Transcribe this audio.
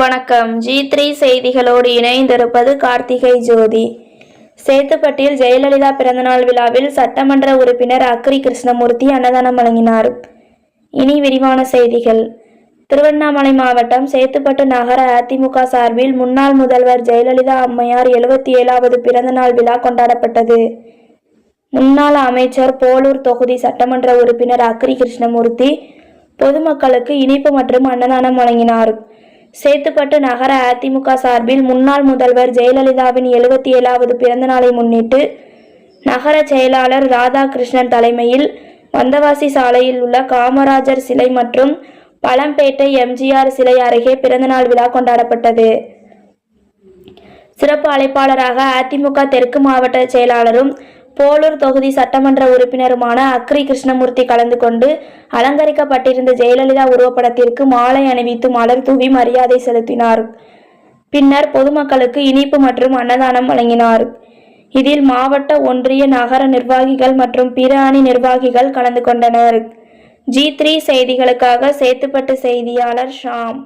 வணக்கம். G three செய்திகளோடு இணைந்திருப்பது கார்த்திகை ஜோதி. சேத்துப்பட்டியில் ஜெயலலிதா பிறந்தநாள் விழாவில் சட்டமன்ற உறுப்பினர் அக்ரி கிருஷ்ணமூர்த்தி அன்னதானம் வழங்கினார். இனி விரிவான செய்திகள். திருவண்ணாமலை மாவட்டம் சேத்துப்பட்டு நகர அதிமுக சார்பில் முன்னாள் முதல்வர் ஜெயலலிதா அம்மையார் எழுபத்தி ஏழாவது பிறந்தநாள் விழா கொண்டாடப்பட்டது. முன்னாள் அமைச்சர் போலூர் தொகுதி சட்டமன்ற உறுப்பினர் அக்ரி கிருஷ்ணமூர்த்தி பொதுமக்களுக்கு இனிப்பு மற்றும் அன்னதானம் வழங்கினார். சேத்துப்பட்டு நகர அதிமுக சார்பில் முன்னாள் முதல்வர் ஜெயலலிதாவின் எழுபத்தி ஏழாவது பிறந்தநாளை முன்னிட்டு நகர செயலாளர் ராதாகிருஷ்ணன் தலைமையில் வந்தவாசி சாலையில் உள்ள காமராஜர் சிலை மற்றும் பழம்பேட்டை எம்ஜிஆர் சிலை அருகே பிறந்தநாள் விழா கொண்டாடப்பட்டது. சிறப்பு அழைப்பாளராக அதிமுக தெற்கு மாவட்ட செயலாளரும் போலூர் தொகுதி சட்டமன்ற உறுப்பினருமான அக்ரி கிருஷ்ணமூர்த்தி கலந்து கொண்டு அலங்கரிக்கப்பட்டிருந்த ஜெயலலிதா உருவப்படத்திற்கு மாலை அணிவித்து மலர் தூவி மரியாதை செலுத்தினார். பின்னர் பொதுமக்களுக்கு இனிப்பு மற்றும் அன்னதானம் வழங்கினார். இதில் மாவட்ட ஒன்றிய நகர நிர்வாகிகள் மற்றும் பிற அணி நிர்வாகிகள் கலந்து கொண்டனர். ஜி த்ரீ செய்திகளுக்காக சேத்துப்பட்டு செய்தியாளர் ஷாம்.